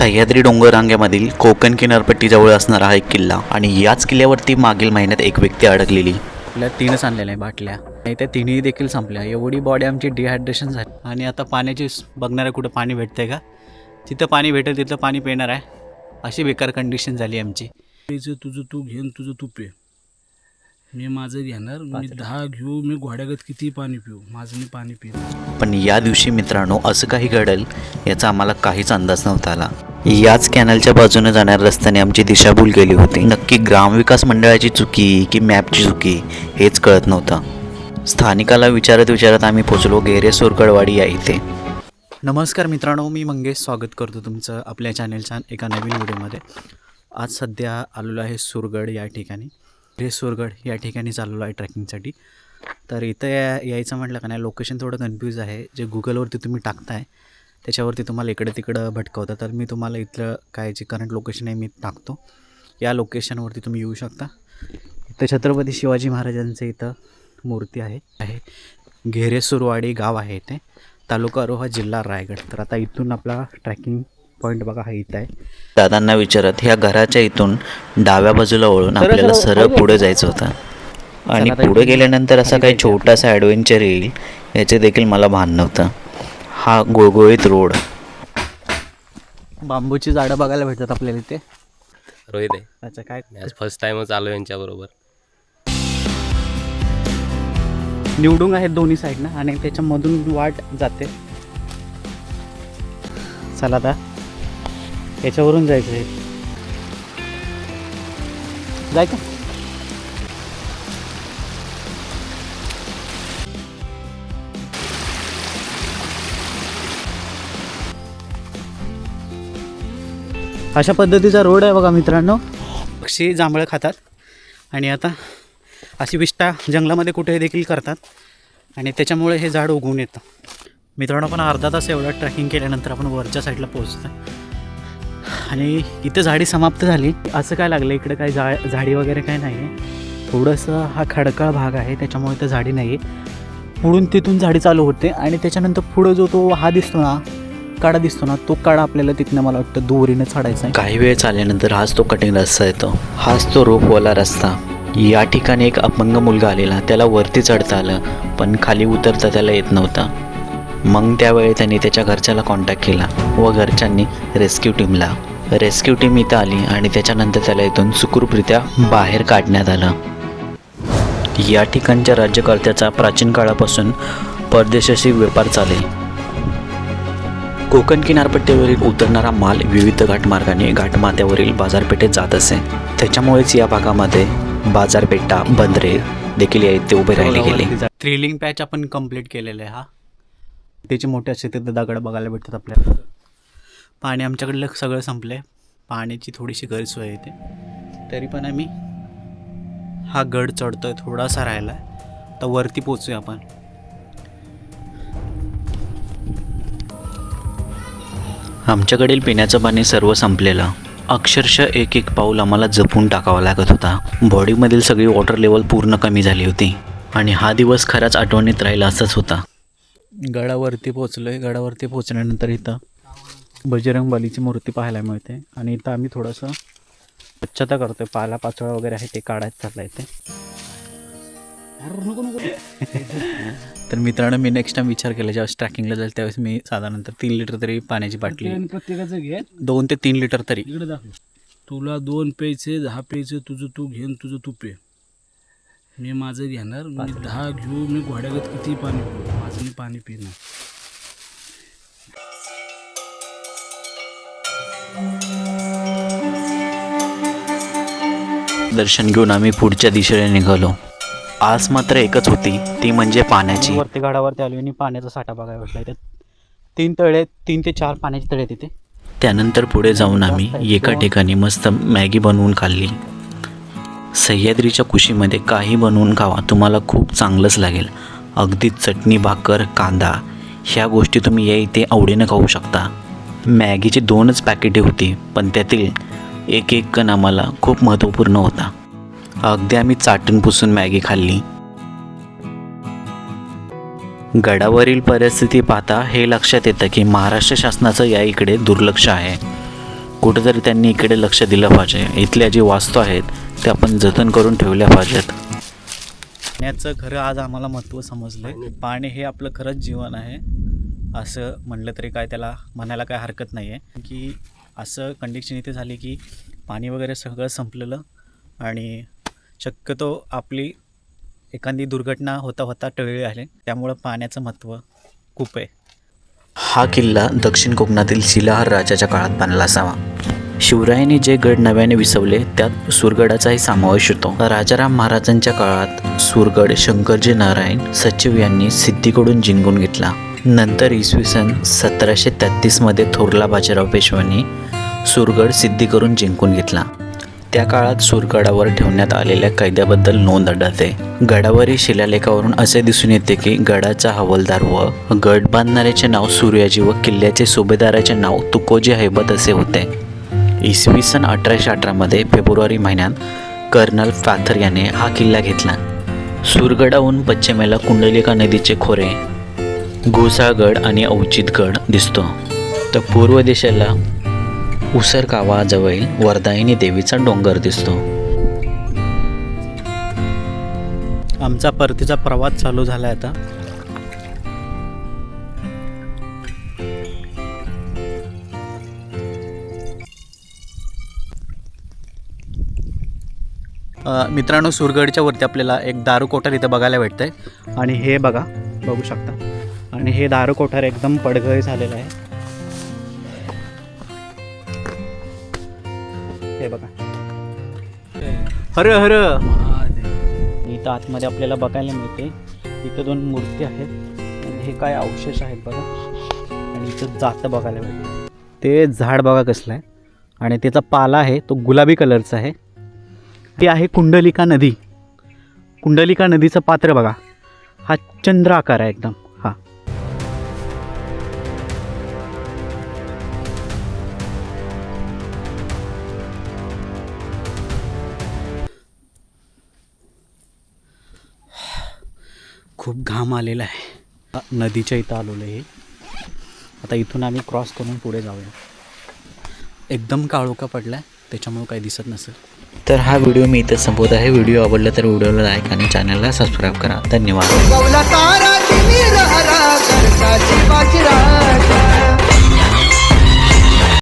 सह्याद्री डोंगररांगेमधील कोकण किनारपट्टीजवळ असणारा हा एक किल्ला आणि याच किल्ल्यावरती मागील महिन्यात एक व्यक्ती अडकलेली. आपल्या तीनच आणलेल्या आहे बाटल्या. आणि त्या तिन्ही देखील संपल्या. एवढी बॉडी आमची डिहायड्रेशन झाली. आणि आता पाण्याची बघणाऱ्या कुठं पाणी भेटतंय का? तिथं पाणी भेटेल तिथलं पाणी पिणार आहे. अशी बेकार कंडिशन झाली आमची. तुझं तू घेन तुझं तू पे. मी माझं घेणार. मी दहा घेऊ. मी घोड्यागत किती पाणी पिऊ? माझं मी पाणी पिणार पण या दिवशी मित्रांनो असं काही घडेल याचा आम्हाला काहीच अंदाज नव्हता आला. याच कॅनलच्या बाजूने जाणाऱ्या रस्त्याने आमची दिशाभूल केली होती. नक्की ग्रामविकास मंडळाची चुकी की मॅपची चुकी हेच कळत नव्हतं. स्थानिकाला विचारत विचारत आम्ही पोचलो गेरे सुरगडवाडी या इथे. नमस्कार मित्रांनो मी मंगेश स्वागत करतो तुमचं आपल्या चॅनेलच्या एका नवीन व्हिडिओमध्ये. आज सध्या आलेलो आहे सुरगड या ठिकाणी. हे सुरगड या ठिकाणी चाललेलो आहे ट्रॅकिंगसाठी. तर इथं या यायचं म्हटलं का नाही लोकेशन थोडं कन्फ्यूज आहे. जे गुगलवरती तुम्ही टाकताय त्याच्यावरती तुम्हाला इकडे तिकडं भटकवतं तर मी तुम्हाला इथलं काय जे करंट लोकेशन आहे मी टाकतो. या लोकेशनवरती तुम्ही येऊ शकता. इथं छत्रपती शिवाजी महाराजांचं इथं मूर्ती आहे. आहे. घेरेसुरवाडी गाव आहे इथे. तालुका रोहा जिल्हा रायगड. तर आता इथून आपला ट्रॅकिंग पॉईंट बघा हा इथं आहे. दादांना विचारत ह्या घराच्या इथून डाव्या बाजूला वळून आपल्याला सरळ पुढे जायचं होतं. आणि पुढे गेल्यानंतर असा काही छोटासा ॲडव्हेंचर येईल याचे देखील मला भान नव्हतं. हा गुळगुळीत रोड. बांबूची झाडं बघायला भेटतात आपल्याला इथे. रोहित आहे. अच्छा काय? आज फर्स्ट टाइमच आलो यांच्याबरोबर निवडून आहेत दोन्ही साईडनं आणि त्याच्यामधून वाट जाते. चला आता. याच्यावरून जायचं आहे जाय अशा पद्धतीचा रोड आहे बघा मित्रांनो. पक्षी जांभळं खातात. आणि आता अशी विष्टा जंगलामध्ये कुठेही देखील करतात. आणि त्याच्यामुळे हे झाड उगवून येतं. मित्रांनो आपण अर्धा तास एवढा ट्रॅकिंग केल्यानंतर आपण वरच्या साईडला पोहोचतो आणि इथं झाडी समाप्त झाली. असं काय लागलं इकडे काय झा झाडी वगैरे काय नाही आहे थोडंसं हा खडकाळ भाग आहे. त्याच्यामुळे इथं झाडी नाही आहे पुढून तिथून झाडी चालू होते. आणि त्याच्यानंतर पुढं जो तो हा दिसतो ना काडा दिसतो ना तो काडा आपल्याला तिथनं मला वाटतं दोरीनं चढायचा आहे. काही वेळ चालल्यानंतर हाच तो कटिंग रस्ता येतो. हाच तो रोपवाला रस्ता. या ठिकाणी एक अपंग मुलगा आलेला त्याला वरती चढता आलं पण खाली उतरता त्याला येत नव्हता. मग त्यावेळी त्यांनी त्याच्या घरच्याला कॉन्टॅक्ट केला व घरच्यांनी रेस्क्यू टीमला रेस्क्यू टीम इथं आली आणि त्याच्यानंतर त्याला इथून सुखरूपरित्या बाहेर काढण्यात आलं. या ठिकाणच्या राज्यकर्त्याचा प्राचीन काळापासून परदेशाशी व्यापार चालेल. कोकण किनारपट्टीवरील उतरणारा माल विविध घाटमार्गाने घाटमाथ्यावरील बाजारपेठेत जात असे. त्याच्यामुळेच या भागामध्ये बाजारपेठा बंदरे देखील या इथे उभे राहिले गेले. थ्रिलिंग पॅच आपण कंप्लीट केलेलं आहे हा. त्याचे मोठे असे तिथे दगड बघायला भेटतात आपल्याला पाणी आमच्याकडलं सगळं संपलं आहे पाण्याची थोडीशी गैरसोय येते. तरी पण आम्ही हा गड चढतोय थोडासा राहिला आहे तर वरती पोचूया आपण. आमच्याकडील पिण्याचं पाणी सर्व संपलेलं. अक्षरशः एक एक पाऊल आम्हाला जपून टाकावा लागत होता. बॉडीमधील सगळी वॉटर लेवल पूर्ण कमी झाली होती. आणि हा दिवस खराच आठवणीत राहिला असाच होता. गडावरती पोचलो आहे गडावरती पोचल्यानंतर इथं बजरंगबलीची मूर्ती पाहायला मिळते. आणि इथं आम्ही थोडंसं स्वच्छता करतोय. पाला पाचोळा वगैरे आहे ते काढायचं चाललं इथे. तर मित्रांनो मी नेक्स्ट टाइम विचार केला ज्यावेळेस ट्रॅकिंगला जाईल त्यावेळेस मी साधारणतः तीन लिटर तरी पाण्याची बाटली प्रत्येकाचं घे. दोन ते तीन लिटर तरी. इकडे दाखव. तुला दोन प्यायचे दहा प्यायचं तुझं तू घेन तुझं तू पे. मी माझं घेणार मी दहा घेऊ मी घोड्यागत किती पाणी पिऊ माझं मी पाणी पिणार. दर्शन घेऊन आम्ही पुढच्या दिशेने निघालो. आस मात्र एकच होती ती म्हणजे पाण्याची. वरती गडावरती आलो आणि पाण्याचा साठा बघायला भेटला इथे तीन तळे तीन ते चार पाण्याचे तळे तिथे त्यानंतर पुढे जाऊन आम्ही एका ठिकाणी मस्त मॅगी बनवून खाल्ली. सह्याद्रीच्या कुशीमध्ये काही बनवून खावा तुम्हाला खूप चांगलंच लागेल. अगदी चटणी भाकर कांदा ह्या गोष्टी तुम्ही या इथे आवडीनं खाऊ शकता. मॅगीची दोनच पॅकेटे होती पण त्यातील एक एक कण आम्हाला खूप महत्त्वपूर्ण होता. अगदी आम्ही चाटून पुसून मॅगी खाल्ली. गडावरील परिस्थिती पाहता हे लक्षात येतं की महाराष्ट्र शासनाचं या इकडे दुर्लक्ष आहे. कुठेतरी त्यांनी इकडे लक्ष दिलं पाहिजे. इथल्या जी वास्तू आहेत ते आपण जतन करून ठेवल्या पाहिजेत. पाण्याचं खरं आज आम्हाला महत्त्व समजलं पाणी हे आपलं खरंच जीवन आहे. असं म्हणलं तरी काय त्याला म्हणायला काय हरकत नाही आहे की असं कंडिशन इथे झाली की पाणी वगैरे सगळं संपलेलं आणि शक्यतो आपली एखादी दुर्घटना होता होता टळली आहे. त्यामुळं पाण्याचं महत्त्व खूप आहे. हा किल्ला दक्षिण कोकणातील शिलाहार राजाच्या काळात बांधला असावा. शिवरायांनी जे गड नव्याने विसवले त्यात सुरगडाचाही समावेश होतो. राजाराम महाराजांच्या काळात सुरगड शंकरजी नारायण सचिव यांनी सिद्धीकडून जिंकून घेतला. नंतर इसवी सन सतराशे तेहतीसमध्ये थोरला बाजीराव पेशव्यांनी सुरगड सिद्धी करून जिंकून घेतला. त्या काळात सुरगडावर ठेवण्यात आलेल्या कैद्याबद्दल नोंद आढळते. गडावरील शिलालेखावरून असे दिसून येते की गडाचा हवालदार व गड बांधणाऱ्याचे नाव सूर्याजी व किल्ल्याचे सुभेदाराचे नाव तुकोजी हैबत असे होते. इसवी सन अठराशे अठरामध्ये फेब्रुवारी महिन्यात कर्नल फॅथर याने हा किल्ला घेतला. सुरगडाहून पश्चिमेला कुंडलिका नदीचे खोरे घोसाळगड आणि अवचितगड दिसतो. तर पूर्व दिशेला उसर गावाजवळील वरदायिनी देवीचा डोंगर दिसतो. आमचा परतीचा प्रवास चालू झाला आता. मित्रांनो सुरगडच्या वरती आपल्याला एक दारू कोठार इथं बघायला भेटतंय. आणि हे बघा बघू शकता. आणि हे दारू कोठार एकदम पडघळी झालेलं आहे. हे बघा. हर हर. इथं आतमध्ये आपल्याला बघायला मिळते. इथं दोन मूर्ती आहेत. आणि हे काय अवशेष आहेत बघा. आणि इथं जातं बघायला मिळतं. ते झाड बघा कसलं आहे. आणि त्याचा पाला आहे तो गुलाबी कलरचा आहे. ती आहे कुंडलिका नदी. कुंडलिका नदीचं पात्र बघा. हा चंद्र आकार आहे एकदम. खूप घाम आलेला आहे. नदीच्या इथं आलेलो आहे. आता इथून आम्ही क्रॉस करून पुढे जाऊया. एकदम काळोखा पडला आहे त्याच्यामुळे काही दिसत नसेल. तर हा व्हिडिओ मी इथं संपवत आहे. व्हिडिओ आवडला तर व्हिडिओला लाईक आणि चॅनलला सबस्क्राईब करा. धन्यवाद.